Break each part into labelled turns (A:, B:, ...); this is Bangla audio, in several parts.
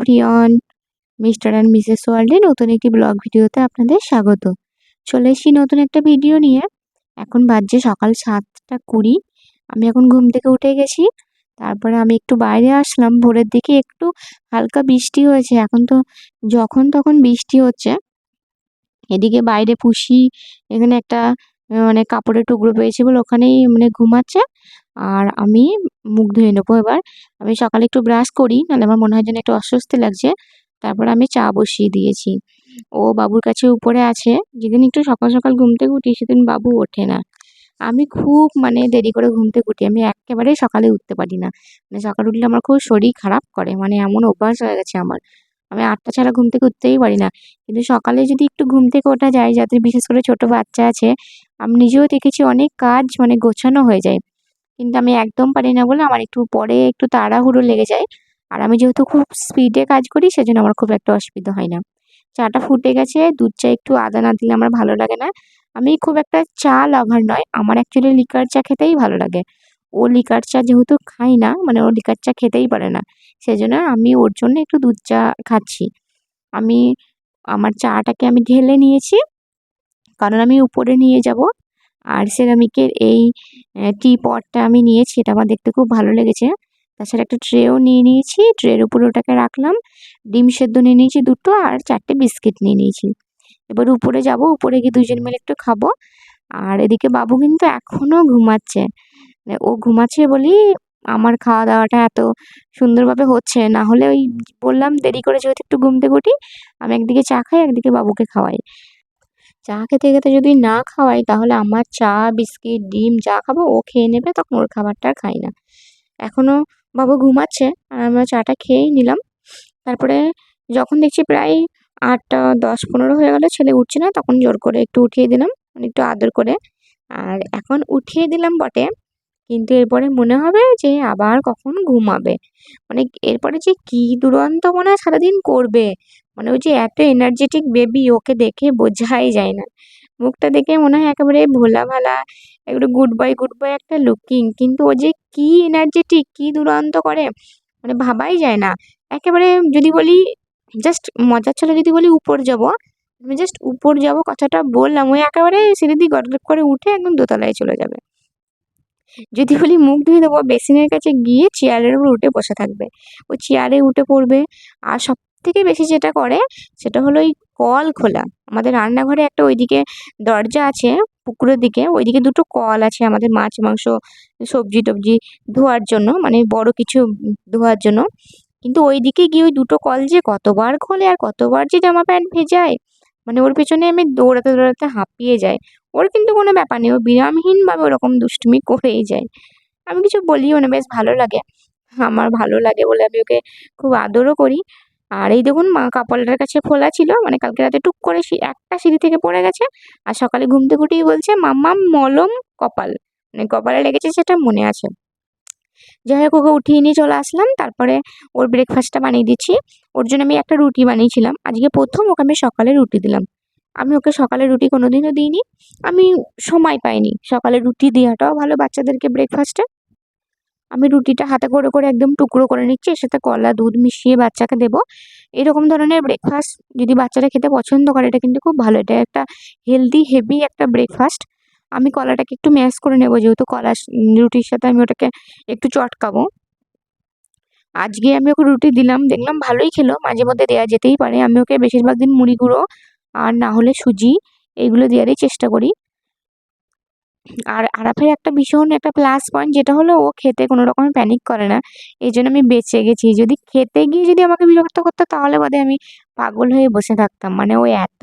A: এভরিওয়ান মিস্টার অ্যান্ড মিসেস ওয়ার্ল্ডে নতুন একটি ব্লগ ভিডিওতে আপনাদের স্বাগত। চলে এসেছি নতুন একটা ভিডিও নিয়ে। এখন বাজছে সকাল সাতটা কুড়ি। আমি এখন ঘুম থেকে উঠে গেছি। তারপরে আমি একটু বাইরে আসলাম। ভোরের দিকে একটু হালকা বৃষ্টি হয়েছে। এখন তো যখন তখন বৃষ্টি হচ্ছে। এদিকে বাইরে পুষি, এখানে একটা মানে কাপড়ের টুকরো পেয়েছি বলে ওখানেই মানে ঘুমাচ্ছে। আর আমি মুখ ধুয়ে নেব এবার। আমি সকালে একটু ব্রাশ করি, নাহলে আমার মনে হয় যেন একটু অস্বস্তি লাগছে। তারপর আমি চা বসিয়ে দিয়েছি। ও বাবুর কাছে উপরে আছে। যেদিন একটু সকাল সকাল ঘুম থেকে উঠি, সেদিন বাবু ওঠে না। আমি খুব মানে দেরি করে ঘুম থেকে উঠি। আমি একেবারেই সকালে উঠতে পারি না। মানে সকালে উঠলে আমার খুব শরীর খারাপ করে। মানে এমন অভ্যাস হয়ে গেছে আমার। আমি আটটা ছাড়া ঘুম থেকে উঠতেই পারি না। কিন্তু সকালে যদি একটু ঘুম থেকে ওঠা যায় যাদের বিশেষ করে ছোট বাচ্চা আছে, আমি নিজেও দেখেছি অনেক কাজ মানে গোছানো হয়ে যায়। কিন্তু আমি একদম পারি না বলে আমার একটু পরে একটু তাড়াহুড়ো লেগে যায়। আর আমি যেহেতু খুব স্পিডে কাজ করি, সেজন্য আমার খুব একটা অসুবিধা হয় না। চাটা ফুটে গেছে, দুধ চা একটু আদা না দিলে আমার ভালো লাগে না। আমি খুব একটা চা লাভার নয়, আমার অ্যাকচুয়ালি লিকার চা খেতেই ভালো লাগে। লিকার চা যেহেতু খাই না মানে ও লিকার চা খেতেই পারে না, সেজন্য আমি ওর জন্য একটু দুধ চা খাচ্ছি। আমি, আমার চাটাকে আমি ঢেলে নিয়েছি, কারণ আমি উপরে নিয়ে যাব, আর সেরামিকের এই টি পটটা আমি নিয়েছি, এটা আমার দেখতে খুব ভালো লেগেছে। তাছাড়া একটা ট্রেও নিয়ে নিয়েছি ট্রের উপরে ওটাকে রাখলাম, ডিম সেদ্ধ নিয়ে নিয়েছি দুটো আর চারটে বিস্কিট নিয়ে নিয়েছি। এবার উপরে যাব, উপরে গিয়ে দুজন মিলে একটু খাব, আর এদিকে বাবু কিন্তু এখনও ঘুমাচ্ছে। ও ঘুমাচ্ছে বলি আমার খাওয়া দাওয়াটা এত সুন্দরভাবে হচ্ছে। না হলে ওই বললাম দেরি করে যেহেতু একটু ঘুম থেকে উঠি, আমি একদিকে চা খাই, একদিকে বাবুকে খাওয়াই। চা খেতে খেতে যদি না খাওয়াই, তাহলে আমার চা, বিস্কিট, ডিম যা খাব, ও খেয়ে নেবে, তখন ওর খাবারটা আর খাই না। এখনও বাবু ঘুমাচ্ছে, আর আমরা চাটা খেয়েই নিলাম। তারপরে যখন দেখছি প্রায় আটটা, দশ, পনেরো হয়ে গেলো, ছেলে উঠছে না, তখন জোর করে একটু উঠিয়ে দিলাম মানে একটু আদর করে। আর এখন উঠিয়ে দিলাম বটে কিন্তু এরপরে মনে হবে যে আবার কখন ঘুমাবে। মানে এরপরে যে কী দুরন্ত মনে হয় সারাদিন করবে। মানে ওই যে এত এনার্জেটিক বেবি ওকে দেখে বোঝাই যায় না। মুখটা দেখে মনে হয় একেবারে ভোলা ভালা একটু গুড বয় গুড বয় একটা লুকিং কিন্তু ও যে কী এনার্জেটিক কী দুরন্ত করে মানে ভাবাই যায় না। একেবারে যদি বলি জাস্ট মজার ছলে যদি বলি উপর যাব, আমি জাস্ট উপর যাব কথাটা বললাম ওই একেবারে সিঁড়ি দিয়ে গট করে উঠে একদম দোতলায় চলে যাবে। যদি বলি মুখ ধুয়ে দেবো, বেসিনের কাছে গিয়ে চেয়ারের উপর উঠে বসে থাকবে। ও চেয়ারে উঠে পড়বে। আর সব থেকে বেশি যেটা করে, সেটা হলো ওই কল খোলা। আমাদের রান্নাঘরে একটা ওইদিকে দরজা আছে, পুকুরের দিকে। ওইদিকে দুটো কল আছে আমাদের মাছ, মাংস, সবজি টবজি ধোয়ার জন্য মানে বড় কিছু ধোয়ার জন্য। কিন্তু ওই দিকে গিয়ে ওই দুটো কল যে কতবার খোলে আর কতবার যে জামা প্যান্ট ভেজায় মানে ওর পেছনে আমি দৌড়াতে দৌড়াতে হাঁপিয়ে যাই। ওর কিন্তু কোনো ব্যাপার নেই, ও বিরামহীনভাবে ওরকম দুষ্টুমি করেই যায়। আমি কিছু বলিও না, বেশ ভালো লাগে। আমার ভালো লাগে বলে আমি ওকে খুব আদরও করি। আর এই দেখুন, মা কাপড়টার কাছে খোলা ছিল মানে কালকে রাতে টুক করে একটা সিঁড়ি থেকে পড়ে গেছে আর সকালে ঘুমতে উঠেই বলছে, মাম্মা, মলম কপাল। মানে কপালে লেগেছে সেটা মনে আছে। যাই হোক, ওকে উঠিয়ে নিয়ে চলে আসলাম। তারপরে ওর ব্রেকফাস্টটা বানিয়ে দিচ্ছি। ওর জন্য আমি একটা রুটি বানিয়েছিলাম। আজকে প্রথম ওকে আমি সকালে রুটি দিলাম। আমি ওকে সকালে রুটি কোনো দিনও দিইনি। আমি সময় পাইনি। সকালে রুটি দেওয়াটাও ভালো বাচ্চাদেরকে ব্রেকফাস্টে আমি রুটিটা হাতে করে করে একদম টুকরো করে নিচ্ছি, এর সাথে কলা, দুধ মিশিয়ে বাচ্চাকে দেবো। এরকম ধরনের ব্রেকফাস্ট যদি বাচ্চারা খেতে পছন্দ করে, এটা কিন্তু খুব ভালো। এটা একটা হেলদি হেভি একটা ব্রেকফাস্ট আমি কলাটাকে একটু ম্যাশ করে নেব, যেহেতু কলা রুটির সাথে আমি ওটাকে একটু চটকাবো। আজকে আমি ওকে রুটি দিলাম, দেখলাম ভালোই খেলো। মাঝে মধ্যে দেওয়া যেতেই পারে। আমি ওকে বেশিরভাগ দিন মুড়ি গুঁড়ো আর না হলে সুজি, এইগুলো দেওয়ারই চেষ্টা করি। আর আরাফের একটা ভীষণ একটা প্লাস পয়েন্ট যেটা হলো, ও খেতে কোনো রকমের প্যানিক করে না। এই জন্য আমি বেঁচে গেছি। যদি খেতে গিয়ে যদি আমাকে বিরক্ত করতো, তাহলে বাদে আমি পাগল হয়ে বসে থাকতাম। মানে ও এত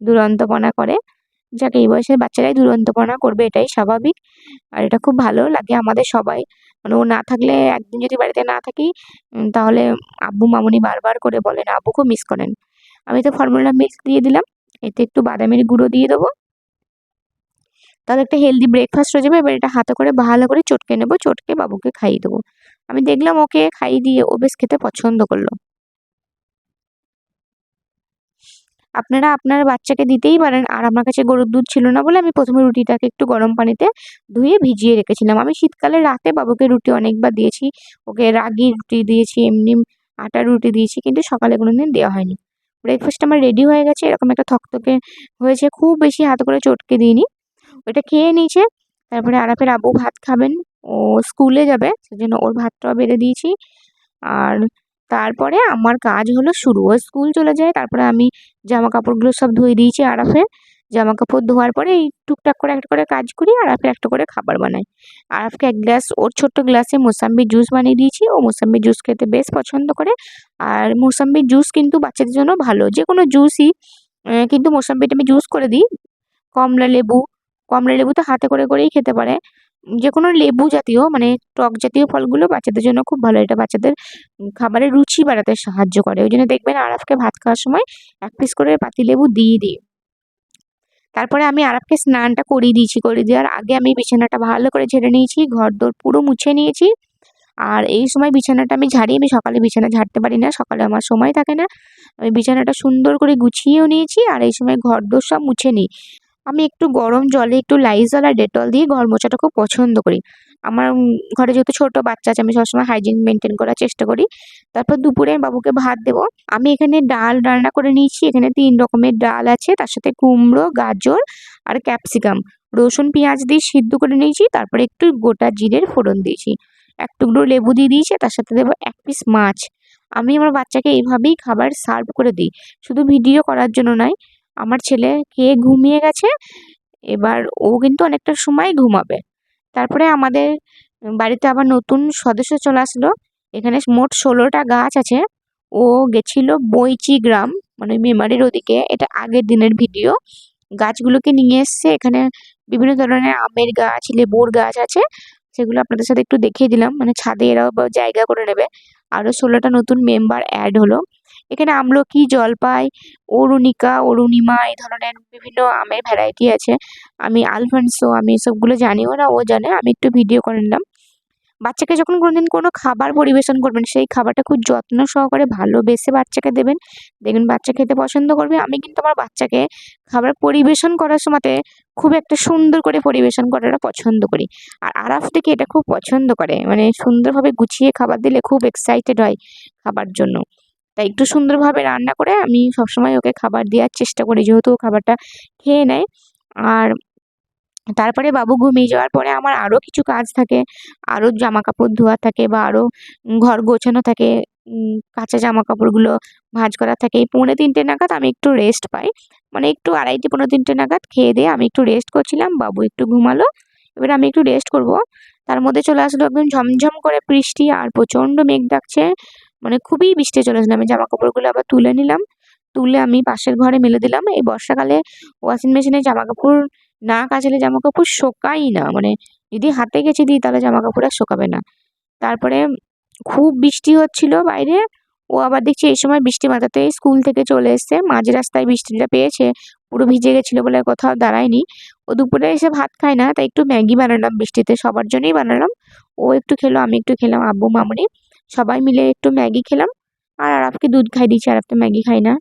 A: দুরন্তপনা করে। যাক, এই বয়সের বাচ্চারাই দুরন্তপনা করবে, এটাই স্বাভাবিক। আর এটা খুব ভালো লাগে আমাদের সবাই। মানে ও না থাকলে, একদিন যদি বাড়িতে না থাকি তাহলে আব্বু, মামুনি বারবার করে বলেন, আব্বু, খুব মিস করেন। আমি তো ফর্মুলা মিল্ক দিয়ে দিলাম। এতে একটু বাদামের গুঁড়ো দিয়ে দেবো। তাহলে একটা হেলদি ব্রেকফাস্ট হয়ে যাবে। এবার এটা হাতে করে ভালো করে চটকে নেব। চটকে বাবুকে খাইয়ে দেবো। আমি দেখলাম ওকে খাইয়ে দিয়ে ও বেশ খেতে পছন্দ করল। আপনারা আপনার বাচ্চাকে দিতেই পারেন। আর আমার কাছে গরুর দুধ ছিল না বলে আমি প্রথমে রুটিটাকে একটু গরম পানিতে ধুয়ে ভিজিয়ে রেখেছিলাম। আমি শীতকালে রাতে বাবুকে রুটি অনেকবার দিয়েছি। ওকে রাগি রুটি দিয়েছি, এমনি আটা রুটি দিয়েছি। কিন্তু সকালে কোনো দিন দেওয়া হয়নি। ব্রেকফাস্ট আমার রেডি হয়ে গেছে, এরকম একটা থকথকে হয়েছে, খুব বেশি হাত করে চটকে দিইনি। ওইটা খেয়ে নিয়েছে, তারপরে আরাফের আবু ভাত খাবেন, ও স্কুলে যাবে, সেজন্য ওর ভাতটাও বেড়ে দিয়েছি। আর তারপরে আমার কাজ হলো শুরু, ও স্কুল চলে যায়, তারপরে আমি জামা কাপড়গুলো সব ধুয়ে দিয়েছি আরাফের। জামা কাপড় ধোয়ার পরে এই টুকটাক করে একটা করে কাজ করি, আর আরাফের একটা করে খাবার বানাই। আরাফকে এক গ্লাস, ওর ছোট্ট গ্লাসে মোসাম্বি জুস বানিয়ে দিয়েছি। ও মোসাম্বি জুস খেতে বেশ পছন্দ করে। আর মোসাম্বির জুস কিন্তু বাচ্চাদের জন্য ভালো। যে কোনো জুসই কিন্তু মোসাম্বিটা আমি জুস করে দিই। কমলা লেবু কমলা লেবু তো হাতে করে করেই খেতে পারে। যে কোনো লেবু জাতীয় মানে টক জাতীয় ফলগুলো বাচ্চাদের জন্য খুব ভালো। এটা বাচ্চাদের খাবারের রুচি বাড়াতে সাহায্য করে। ওই জন্য দেখবেন আরাফকে ভাত খাওয়ার সময় এক পিস করে পাতি লেবু দিয়ে দিই। তারপরে আমি আরবকে স্নানটা করিয়ে দিয়েছি করে দেওয়ার আগে আমি বিছানাটা ভালো করে ঝেড়ে নিয়েছি ঘর দোর পুরো মুছে নিয়েছি। আর এই সময় বিছানাটা আমি ঝাড়ি, আমি সকালে বিছানা ঝাড়তে পারি না, সকালে আমার সময় থাকে না। আমি বিছানাটা সুন্দর করে গুছিয়েও নিয়েছি আর এই সময় ঘর দোর সব মুছে নিই। আমি একটু গরম জলে একটু লাইজল আর ডেটল দিয়ে ঘর মোছাটা খুব পছন্দ করি। আমার ঘরে যেহেতু ছোটো বাচ্চা আছে, আমি সবসময় হাইজিন মেনটেন করার চেষ্টা করি। তারপর দুপুরে বাবুকে ভাত দেবো। আমি এখানে ডাল রান্না করে নিয়েছি। এখানে তিন রকমের ডাল আছে, তার সাথে কুমড়ো, গাজর আর ক্যাপসিকাম। রসুন, পেঁয়াজ দিয়ে সিদ্ধ করে নিয়েছি, তারপরে একটু গোটা জিরের ফোড়ন দিয়েছি। এক টুকরো লেবু দিয়ে দিয়েছি, তার সাথে দেবো এক পিস মাছ। আমি আমার বাচ্চাকে এইভাবেই খাবার সার্ভ করে দিই। শুধু ভিডিও করার জন্য নয়, আমার ছেলে খেয়ে ঘুমিয়ে গেছে। এবার ও কিন্তু অনেকটা সময় ঘুমাবে। তারপরে আমাদের বাড়িতে আবার নতুন সদস্য চলে আসলো। এখানে মোট ষোলোটা গাছ আছে। ও গেছিল বইচি গ্রাম মানে মেমারির ওদিকে। এটা আগের দিনের ভিডিও। গাছগুলোকে নিয়ে এসছে। এখানে বিভিন্ন ধরনের আমের গাছ, লেবুর গাছ আছে। সেগুলো আপনাদের সাথে একটু দেখিয়ে দিলাম। মানে ছাদে এরাও জায়গা করে নেবে। আরও ষোলোটা নতুন মেম্বার অ্যাড হলো। এখানে আমলকি, জলপাই, অরুণিকা, অরুণিমা এই ধরনের বিভিন্ন আমের ভ্যারাইটি আছে। আমি আলফানসো, আমি এসবগুলো জানিও না, ও জানে, আমি একটু ভিডিও করে নিলাম। বাচ্চাকে যখন কোনোদিন কোনো খাবার পরিবেশন করবেন, সেই খাবারটা খুব যত্ন সহকারে ভালোবেসে বাচ্চাকে দেবেন। দেখবেন বাচ্চা খেতে পছন্দ করবে। আমি কিন্তু আমার বাচ্চাকে খাবার পরিবেশন করার সময়তে খুব একটা সুন্দর করে পরিবেশন করাটা পছন্দ করি। আর আরাফ থেকে এটা খুব পছন্দ করে। মানে সুন্দরভাবে গুছিয়ে খাবার দিলে খুব এক্সাইটেড হয় খাবার জন্য। তাই একটু সুন্দরভাবে রান্না করে আমি সবসময় ওকে খাবার দেওয়ার চেষ্টা করি, যেহেতু ও খাবারটা খেয়ে নেয়। আর তারপরে বাবু ঘুমিয়ে যাওয়ার পরে আমার আরও কিছু কাজ থাকে, আরও জামা কাপড় ধোয়া থাকে বা আরও ঘর গোছানো থাকে কাঁচা জামা কাপড়গুলো ভাঁজ করা থাকে। এই পৌনে তিনটে নাগাদ আমি একটু রেস্ট পাই। মানে একটু আড়াইটে পনেরো তিনটে নাগাদ খেয়ে দিয়ে আমি একটু রেস্ট করছিলাম, বাবু একটু ঘুমালো, এবার আমি একটু রেস্ট করব। তার মধ্যে চলে আসলো একদম ঝমঝম করে বৃষ্টি আর প্রচণ্ড মেঘ ডাকছে। মানে খুবই বৃষ্টি চলে আসলো। আমি জামা কাপড়গুলো আবার তুলে নিলাম। তুলে আমি পাশের ঘরে মেলে দিলাম। এই বর্ষাকালে ওয়াশিং মেশিনে জামা কাপড় না কাচলে জামা কাপড় শোকাই না। মানে যদি হাতে গেছে দিই তাহলে জামা কাপড় আর শোকাবে না। তারপরে খুব বৃষ্টি হচ্ছিল বাইরে। ও আবার দেখছি এই সময় বৃষ্টি মাথাতে স্কুল থেকে চলে এসছে। মাঝ রাস্তায় বৃষ্টিটা পেয়েছে। পুরো ভিজে গেছিল বলে কোথাও দাঁড়ায়নি। ও দুপুরে এসে ভাত খায় না, তাই একটু ম্যাগি বানালাম। বৃষ্টিতে সবার জন্যই বানালাম। ও একটু খেলো, আমি একটু খেলাম, আব্বু, মামনি। সবাই মিলে একটু ম্যাগি খেলাম। আর আরাফকে দুধ খাই দিচ্ছি আরাফ তো ম্যাগি খাই না।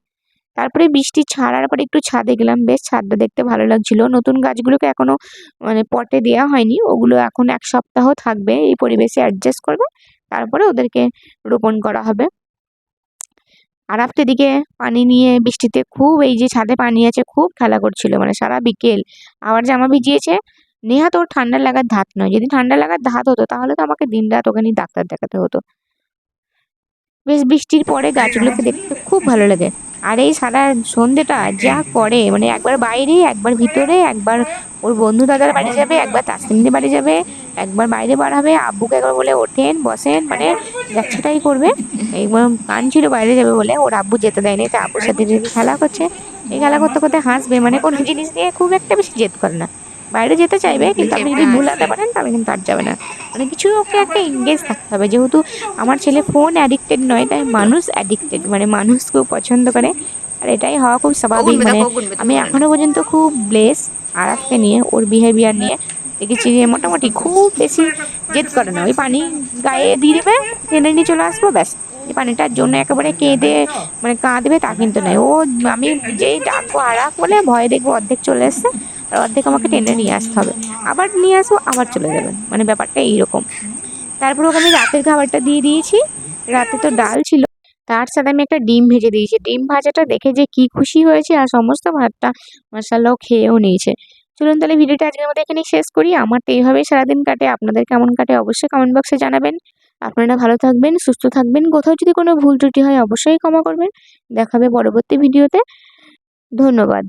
A: তারপরে বৃষ্টি ছাড়ার পরে একটু ছাদে গেলাম। বেশ ছাদটা দেখতে ভালো লাগছিল। নতুন গাছগুলোকে এখনও মানে পটে দেওয়া হয়নি। ওগুলো এখন এক সপ্তাহ থাকবে। এই পরিবেশে অ্যাডজাস্ট করবে। তারপরে ওদেরকে রোপণ করা হবে। আর তো এদিকে পানি নিয়ে বৃষ্টিতে খুব, এই যে ছাদে পানি আছে, খুব খেলা করছিল। মানে সারা বিকেল আবার জামা ভিজিয়েছে। নেহাত ওর ঠান্ডা লাগার ধাত নয়। যদি ঠান্ডা লাগার ধাত হতো, তাহলে তো আমাকে দিন রাত ওখানে ডাক্তার দেখাতে হতো। বেশ বৃষ্টির পরে গাছগুলোকে দেখতে খুব ভালো লাগে। আর এই সারা সন্ধেটা যা করে মানে একবার বাইরে, একবার ভিতরে, একবার ওর বন্ধু দাদার বাড়ি যাবে, একবার তাসলিমদের বাড়ি যাবে, একবার বাইরে বার হবে, আব্বুকে একবার বলে ওঠেন, বসেন মানে যাচ্ছেটাই করবে। এইবার কান ছিল বাইরে যাবে বলে, ওর আব্বু যেতে দেয়নি, তা আব্বুর সাথে খেলা করছে, এই খেলা করতে করতে হাসবে মানে কোনো জিনিস নিয়ে খুব একটা বেশি জেদ করে না। বাইরে যেতে চাইবে কিন্তু আপনি যদি ভুলাতে পারেন তাহলে কিন্তু আর যাবে না। মানে কিছু ওকে একটা এঙ্গেজ থাকতে হবে যেহেতু আমার ছেলে ফোন অ্যাডিক্টেড নয় তাই মানুষ অ্যাডিক্টেড মানে মানুষ খুব পছন্দ করে আর এটাই হওয়া খুব স্বাভাবিক। মানে আমি এখনও পর্যন্ত খুব ব্লেস আরাফকে নিয়ে ওর বিহেভিয়ার নিয়ে দেখেছি যে মোটামুটি খুব বেশি জেদ করে না। ওই পানি গায়ে দিয়ে দেবে টেনে নিয়ে চলে আসব ব্যাস। এই পানিটার জন্য একেবারে কেঁদে মানে কাঁদবে তা কিন্তু নয়। ও আমি যেই ডাকবো আরাফ বলে ভয় দেখব অর্ধেক চলে এসছে। আর অর্ধেক আমাকে টেনে নিয়ে আসতে হবে। আবার নিয়ে আসব, আবার চলে যাবেন। মানে ব্যাপারটা এইরকম। তারপর ওকে আমি রাতের খাবারটা দিয়ে দিয়েছি। রাতে তো ডাল ছিল। তার সাথে আমি একটা ডিম ভেজে দিয়েছি। ডিম ভাজাটা দেখে যে কি খুশি হয়েছে আর সমস্ত ভাতটা মশালাও খেয়েও নিয়েছে। চলুন তাহলে ভিডিওটা আজকের মধ্যে এখানেই শেষ করি। আমার তো এইভাবেই সারাদিন কাটে। আপনাদের কেমন কাটে অবশ্যই কমেন্ট বক্সে জানাবেন। আপনারা ভালো থাকবেন, সুস্থ থাকবেন। কোথাও যদি কোনো ভুল ত্রুটি হয় অবশ্যই ক্ষমা করবেন। দেখাবে পরবর্তী ভিডিওতে। ধন্যবাদ।